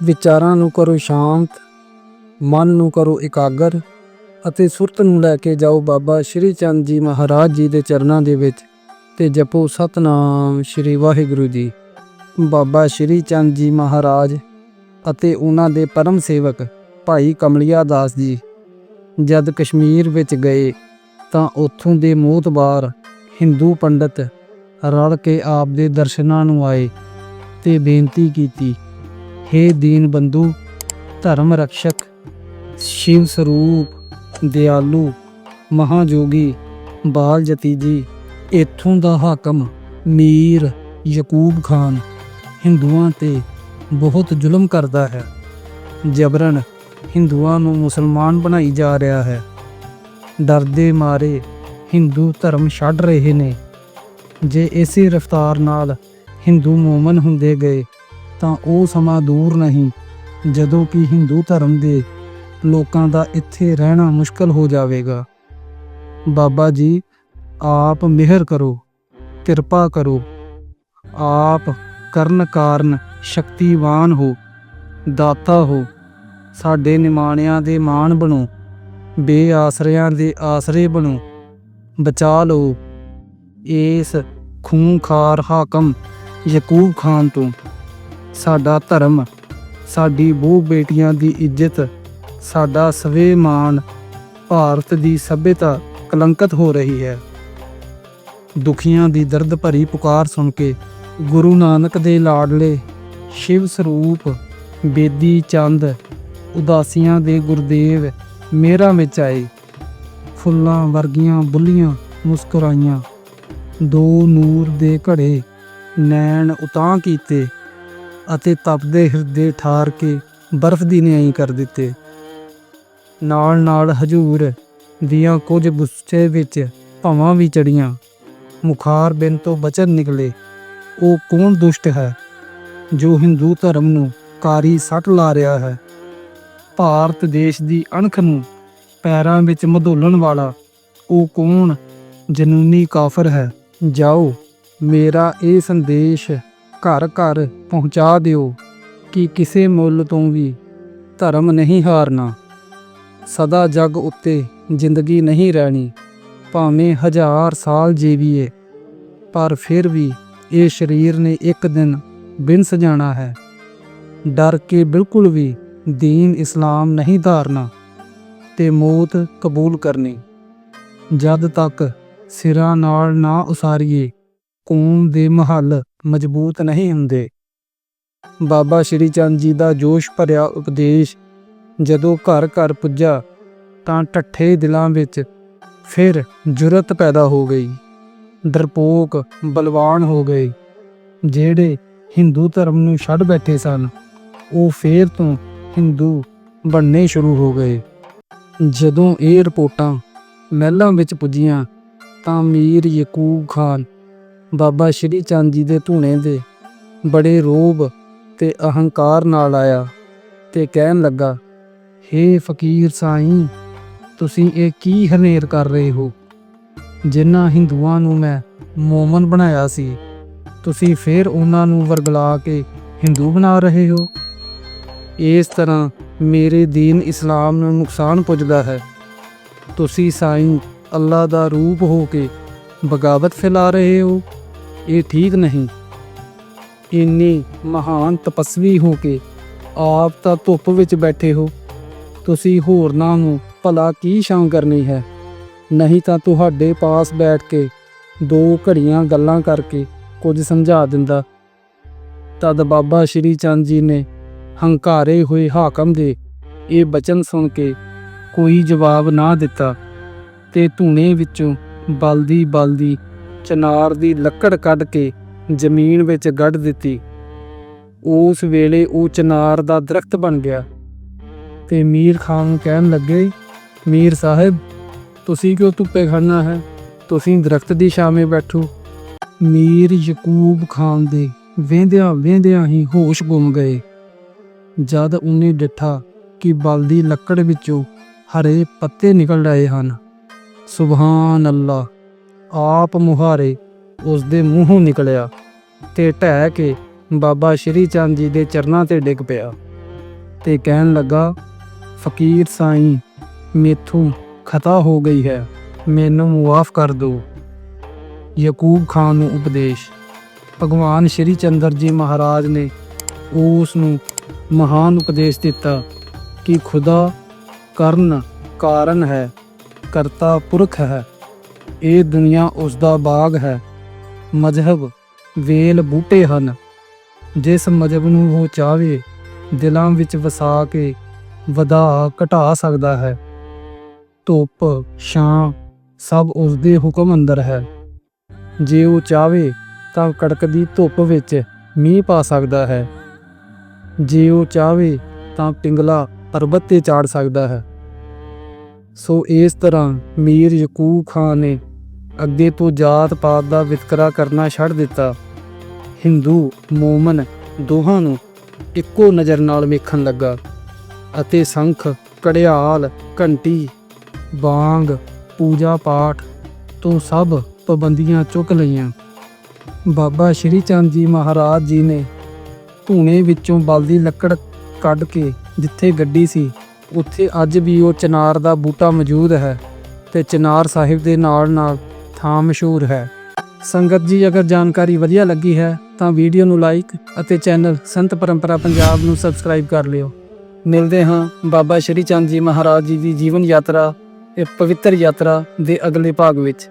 ਵਿਚਾਰਾਂ ਨੂੰ ਕਰੋ ਸ਼ਾਂਤ, ਮਨ ਨੂੰ ਕਰੋ ਇਕਾਗਰ ਅਤੇ ਸੁਰਤ ਨੂੰ ਲੈ ਕੇ ਜਾਓ ਬਾਬਾ ਸ਼੍ਰੀ ਚੰਦ ਜੀ ਮਹਾਰਾਜ ਜੀ ਦੇ ਚਰਨਾਂ ਦੇ ਵਿੱਚ ਤੇ ਜਪੋ ਸਤਨਾਮ ਸ਼੍ਰੀ ਵਾਹਿਗੁਰੂ ਜੀ। ਬਾਬਾ ਸ਼੍ਰੀ ਚੰਦ ਜੀ ਮਹਾਰਾਜ ਅਤੇ ਉਹਨਾਂ ਦੇ ਪਰਮ ਸੇਵਕ ਭਾਈ ਕਮਲਿਆ ਦਾਸ ਜੀ, ਜਦ ਕਸ਼ਮੀਰ ਵਿੱਚ ਗਏ ਤਾਂ ਉੱਥੋਂ ਦੇ ਮੋਤਬਾਰ ਹਿੰਦੂ ਪੰਡਤ ਰਲ ਕੇ ਆਪ ਦੇ ਦਰਸ਼ਨਾਂ ਨੂੰ ਆਏ ਤੇ ਬੇਨਤੀ ਕੀਤੀ ਹੇ ਦੀਨ ਬੰਧੂ ਧਰਮ ਰਕਸ਼ਕ ਸ਼ਿਵ ਸਰੂਪ, ਦਿਆਲੂ, ਮਹਾਜੋਗੀ, ਬਾਲ ਜਤੀ ਜੀ ਇੱਥੋਂ ਦਾ ਹਾਕਮ ਮੀਰ ਯਕੂਬ ਖਾਨ ਹਿੰਦੂਆਂ ਤੇ ਬਹੁਤ ਜ਼ੁਲਮ ਕਰਦਾ ਹੈ। ਜਬਰਨ ਹਿੰਦੂਆਂ ਨੂੰ ਮੁਸਲਮਾਨ ਬਣਾਈ ਜਾ ਰਿਹਾ ਹੈ। ਡਰਦੇ ਮਾਰੇ ਹਿੰਦੂ ਧਰਮ ਛੱਡ ਰਹੇ ਨੇ। ਜੇ ਇਸੇ ਰਫਤਾਰ ਨਾਲ ਹਿੰਦੂ ਮੂਮਨ ਹੁੰਦੇ ਗਏ ਤਾਂ ਉਹ ਸਮਾਂ ਦੂਰ ਨਹੀਂ। ਜਦੋਂ ਕਿ ਹਿੰਦੂ ਧਰਮ ਦੇ ਲੋਕਾਂ ਦਾ ਇੱਥੇ ਰਹਿਣਾ ਮੁਸ਼ਕਲ ਹੋ ਜਾਵੇਗਾ। ਬਾਬਾ ਜੀ, ਆਪ ਮਿਹਰ ਕਰੋ, ਕਿਰਪਾ ਕਰੋ। ਆਪ ਕਰਨ ਕਾਰਨ ਸ਼ਕਤੀਵਾਨ ਹੋ, ਦਾਤਾ ਹੋ। ਸਾਡੇ ਨਿਮਾਣਿਆਂ ਦੇ ਮਾਣ ਬਣੋ, ਬੇਆਸਰਿਆਂ ਦੇ ਆਸਰੇ ਬਣੋ। ਬਚਾ ਲਓ। ਇਸ ਖੂਨਖਾਰ ਹਾਕਮ ਯਕੂਬ ਖਾਨ ਤੋਂ। ਸਾਡਾ ਧਰਮ, ਸਾਡੀ ਬਹੂ ਬੇਟੀਆਂ ਦੀ ਇੱਜ਼ਤ, ਸਾਡਾ ਸਵੇਮਾਨ ਭਾਰਤ ਦੀ ਸਭਿਅਤਾ ਕਲੰਕਤ ਹੋ ਰਹੀ ਹੈ। ਦੁਖੀਆਂ ਦੀ ਦਰਦ ਭਰੀ ਪੁਕਾਰ ਸੁਣ ਕੇ ਗੁਰੂ ਨਾਨਕ ਦੇ ਲਾਡਲੇ ਸ਼ਿਵ ਸਰੂਪ ਬੇਦੀ ਚੰਦ ਉਦਾਸੀਆਂ ਦੇ ਗੁਰਦੇਵ ਮੇਰਾ ਵਿੱਚ ਆਏ। ਫੁੱਲਾਂ ਵਰਗੀਆਂ ਬੁੱਲੀਆਂ ਮੁਸਕਰਾਈਆਂ, ਦੋ ਨੂਰ ਦੇ ਘੜੇ ਨੈਣ ਉਤਾਂ ਕੀਤੇ। ਅਤੇ ਤਪਦੇ ਹਿਰਦੇ ਠਾਰ ਕੇ ਬਰਫ਼ ਦੀ ਨਿਆਈ ਕਰ ਦਿੱਤੇ। ਨਾਲ ਨਾਲ ਹਜੂਰ ਦੀਆਂ ਕੁਝ ਗੁੱਸੇ ਵਿੱਚ ਭਾਵਾਂ ਵੀ ਚੜੀਆਂ ਮੁਖਾਰ ਬਿਨ ਤੋਂ ਬਚਨ ਨਿਕਲੇ। ਉਹ ਕੌਣ ਦੁਸ਼ਟ ਹੈ ਜੋ ਹਿੰਦੂ ਧਰਮ ਨੂੰ ਕਾਰੀ ਸੱਟ ਲਾ ਰਿਹਾ ਹੈ? ਭਾਰਤ ਦੇਸ਼ ਦੀ ਅਣਖ ਨੂੰ ਪੈਰਾਂ ਵਿੱਚ ਮਧੋਲਣ ਵਾਲਾ ਉਹ ਕੌਣ ਜਨੂਨੀ ਕਾਫਰ ਹੈ? ਜਾਓ, ਮੇਰਾ ਇਹ ਸੰਦੇਸ਼ ਘਰ ਘਰ ਪਹੁੰਚਾ ਦਿਓ ਕਿ ਕਿਸੇ ਮੁੱਲ ਤੋਂ ਵੀ ਧਰਮ ਨਹੀਂ ਹਾਰਨਾ। ਸਦਾ ਜਗ ਉੱਤੇ ਜ਼ਿੰਦਗੀ ਨਹੀਂ ਰਹਿਣੀ, ਭਾਵੇਂ ਹਜ਼ਾਰ ਸਾਲ ਜੀਵੀਏ, ਪਰ ਫਿਰ ਵੀ ਇਹ ਸਰੀਰ ਨੇ ਇੱਕ ਦਿਨ ਬਿਨਸ ਜਾਣਾ ਹੈ। ਡਰ ਕੇ ਬਿਲਕੁਲ ਵੀ ਦੀਨ ਇਸਲਾਮ ਨਹੀਂ ਧਾਰਨਾ ਤੇ ਮੌਤ ਕਬੂਲ ਕਰਨੀ। ਜਦ ਤੱਕ ਸਿਰਾਂ ਨਾਲ ਨਾ ਉਸਾਰੀਏ, ਕੌਮ ਦੇ ਮਹੱਲ ਮਜ਼ਬੂਤ ਨਹੀਂ ਹੁੰਦੇ। ਬਾਬਾ ਸ਼੍ਰੀ ਚੰਦ ਜੀ ਦਾ ਜੋਸ਼ ਭਰਿਆ ਉਪਦੇਸ਼, ਜਦੋਂ ਘਰ ਘਰ ਪੁੱਜਾ, ਤਾਂ ਠੱਠੇ ਦਿਲਾਂ ਵਿੱਚ ਫਿਰ ਜੁਰਤ ਪੈਦਾ ਹੋ ਗਈ। ਦਰਪੋਕ ਬਲਵਾਨ ਹੋ ਗਏ, ਜਿਹੜੇ ਹਿੰਦੂ ਧਰਮ ਨੂੰ ਛੱਡ ਬੈਠੇ ਸਨ, ਉਹ ਫੇਰ ਤੋਂ ਹਿੰਦੂ ਬਣਨੇ ਸ਼ੁਰੂ ਹੋ ਗਏ। ਜਦੋਂ ਇਹ ਰਿਪੋਰਟਾਂ ਮਹਿਲਾਂ ਵਿੱਚ ਪੁੱਜੀਆਂ, ਤਾਂ ਮੀਰ ਯਕੂਬ ਖਾਨ ਬਾਬਾ ਸ਼੍ਰੀ ਚੰਦ ਜੀ ਦੇ ਧੂਣੇ ਦੇ ਬੜੇ ਰੋਬ ਤੇ ਅਹੰਕਾਰ ਨਾਲ ਆਇਆ ਤੇ ਕਹਿਣ ਲੱਗਾ, ਹੇ ਫਕੀਰ ਸਾਈਂ, ਤੁਸੀਂ ਇਹ ਕੀ ਹਨੇਰ ਕਰ ਰਹੇ ਹੋ? ਜਿਨ੍ਹਾਂ ਹਿੰਦੂਆਂ ਨੂੰ ਮੈਂ ਮੋਮਨ ਬਣਾਇਆ ਸੀ, ਤੁਸੀਂ ਫੇਰ ਉਹਨਾਂ ਨੂੰ ਵਰਗਲਾ ਕੇ ਹਿੰਦੂ ਬਣਾ ਰਹੇ ਹੋ? ਇਸ ਤਰ੍ਹਾਂ ਮੇਰੇ ਦੀਨ ਇਸਲਾਮ ਨੂੰ ਨੁਕਸਾਨ ਪੁੱਜਦਾ ਹੈ। ਤੁਸੀਂ ਸਾਈਂ ਅੱਲਾ ਦਾ ਰੂਪ ਹੋ ਕੇ ਬਗਾਵਤ ਫੈਲਾ ਰਹੇ ਹੋ? ਇਹ ਠੀਕ ਨਹੀਂ। ਇੰਨੀ ਮਹਾਨ ਤਪਸਵੀ ਹੋ ਕੇ ਆਪ ਤਾਂ ਧੁੱਪ ਵਿੱਚ ਬੈਠੇ ਹੋ। ਤੁਸੀਂ ਹੋਰਨਾਂ ਨੂੰ ਭਲਾ ਕੀ ਸ਼ਾਂ ਕਰਨੀ ਹੈ? ਨਹੀਂ ਤਾਂ ਤੁਹਾਡੇ ਪਾਸ ਬੈਠ ਕੇ ਦੋ ਘੜੀਆਂ ਗੱਲਾਂ ਕਰਕੇ ਕੁਝ ਸਮਝਾ ਦਿੰਦਾ। ਤਦ ਬਾਬਾ ਸ਼੍ਰੀ ਚੰਦ ਜੀ ਨੇ ਹੰਕਾਰੇ ਹੋਏ ਹਾਕਮ ਦੇ ਇਹ ਬਚਨ ਸੁਣ ਕੇ ਕੋਈ ਜਵਾਬ ਨਾ ਦਿੱਤਾ ਤੇ ਧੂਣੇ ਵਿੱਚੋਂ ਬਲਦੀ ਬਲਦੀ ਚਨਾਰ ਦੀ ਲੱਕੜ ਕੱਢ ਕੇ ਜ਼ਮੀਨ ਵਿੱਚ ਗੱਡ ਦਿੱਤੀ। ਉਸ ਵੇਲੇ ਉਹ ਚਨਾਰ ਦਾ ਦਰਖਤ ਬਣ ਗਿਆ। ਤੇ ਮੀਰ ਖਾਨ ਨੂੰ ਕਹਿਣ ਲੱਗੇ, ਮੀਰ ਸਾਹਿਬ, ਤੁਸੀਂ ਕਿਉਂ ਧੁੱਪੇ ਖੜਨਾ ਹੈ? ਤੁਸੀਂ ਦਰਖਤ ਦੀ ਛਾਵੇਂ ਬੈਠੋ। ਮੀਰ ਯਕੂਬ ਖਾਨ ਦੇ ਵੇਂਦਿਆਂ ਵੇਂਦਿਆਂ ਹੀ ਹੋਸ਼ ਗੁੰਮ ਗਏ। ਜਦ ਉਹਨੇ ਡਿੱਠਾ ਕਿ ਬਲਦੀ ਲੱਕੜ ਵਿੱਚੋਂ ਹਰੇ ਪੱਤੇ ਨਿਕਲ ਰਹੇ ਹਨ। ਸੁਭਾਨ ਅੱਲਾ। ਆਪ ਮੁਹਾਰੇ ਉਸ ਦੇ ਮੂੰਹੋਂ ਨਿਕਲਿਆ ਤੇ ਢਹਿ ਕੇ ਬਾਬਾ ਸ਼੍ਰੀ ਚੰਦ ਜੀ ਦੇ ਚਰਨਾਂ ਤੇ ਡਿੱਗ ਪਿਆ ਤੇ ਕਹਿਣ ਲੱਗਾ, ਫਕੀਰ ਸਾਈਂ, ਮੇਥੋਂ ਖਤਾ ਹੋ ਗਈ ਹੈ, ਮੈਨੂੰ ਮੁਆਫ ਕਰ ਦਿਓ। ਯਕੂਬ ਖਾਨ ਨੂੰ ਉਪਦੇਸ਼। ਭਗਵਾਨ ਸ਼੍ਰੀ ਚੰਦਰ ਜੀ ਮਹਾਰਾਜ ਨੇ ਉਸ ਨੂੰ ਮਹਾਨ ਉਪਦੇਸ਼ ਦਿੱਤਾ ਕਿ ਖੁਦਾ ਕਰਨ ਕਾਰਨ ਹੈ, ਕਰਤਾ ਪੁਰਖ ਹੈ। ਇਹ ਦੁਨੀਆ ਉਸ ਦਾ ਬਾਗ ਹੈ। ਮਜ਼ਹਬ ਵੇਲ ਬੂਟੇ ਹਨ। ਜਿਸ ਮਜ਼ਹਬ ਨੂੰ ਉਹ ਚਾਹੇ ਦਿਲਾਂ ਵਿੱਚ ਵਸਾ ਕੇ ਵਧਾ ਘਟਾ ਸਕਦਾ ਹੈ। ਧੁੱਪ, ਛਾਂ ਸਭ ਉਸ ਦੇ ਹੁਕਮ ਅੰਦਰ ਹੈ। ਜੇ ਉਹ ਚਾਹੇ ਤਾਂ ਕੜਕਦੀ ਧੁੱਪ ਵਿੱਚ ਮੀਂਹ ਪਾ ਸਕਦਾ ਹੈ। ਜੇ ਉਹ ਚਾਹੇ ਤਾਂ ਪਿੰਗਲਾ ਪਰਬਤ ਤੇ ਚਾੜ ਸਕਦਾ ਹੈ। ਸੋ ਇਸ ਤਰ੍ਹਾਂ ਮੀਰ ਯਕੂਬ ਖਾਨ ਨੇ ਅੱਗੇ ਤੋਂ ਜਾਤ ਪਾਤ ਦਾ ਵਿਤਕਰਾ ਕਰਨਾ ਛੱਡ ਦਿੱਤਾ। ਹਿੰਦੂ, ਮੂਮਨ ਦੋਹਾਂ ਨੂੰ ਇੱਕੋ ਨਜ਼ਰ ਨਾਲ ਵੇਖਣ ਲੱਗਾ ਅਤੇ ਸੰਖ ਕੜਿਆਲ ਘੰਟੀ, ਬਾਂਗ, ਪੂਜਾ ਪਾਠ ਤੋਂ ਸਭ ਪਾਬੰਦੀਆਂ ਚੁੱਕ ਲਈਆਂ। ਬਾਬਾ ਸ਼੍ਰੀ ਚੰਦ ਜੀ ਮਹਾਰਾਜ ਜੀ ਨੇ ਧੂਣੇ ਵਿੱਚੋਂ ਬਲਦੀ ਲੱਕੜ ਕੱਢ ਕੇ ਜਿੱਥੇ ਗੱਡੀ ਸੀ ਉੱਥੇ ਅੱਜ ਵੀ ਉਹ ਚਨਾਰ ਦਾ ਬੂਟਾ ਮੌਜੂਦ ਹੈ ਤੇ ਚਨਾਰ ਸਾਹਿਬ ਦੇ ਨਾਲ ਨਾਲ ਥਾਂ ਮਸ਼ਹੂਰ ਹੈ। ਸੰਗਤ ਜੀ, ਅਗਰ ਜਾਣਕਾਰੀ ਵਧੀਆ ਲੱਗੀ ਹੈ, ਤਾਂ ਵੀਡੀਓ ਨੂੰ ਲਾਈਕ ਅਤੇ ਚੈਨਲ ਸੰਤ ਪਰੰਪਰਾ ਪੰਜਾਬ ਨੂੰ ਸਬਸਕ੍ਰਾਈਬ ਕਰ ਲਿਓ। ਮਿਲਦੇ ਹਾਂ ਬਾਬਾ ਸ਼੍ਰੀ ਚੰਦ ਜੀ ਮਹਾਰਾਜ ਜੀ ਦੀ ਜੀਵਨ ਯਾਤਰਾ, ਇਹ ਪਵਿੱਤਰ ਯਾਤਰਾ ਦੇ ਅਗਲੇ ਭਾਗ ਵਿੱਚ।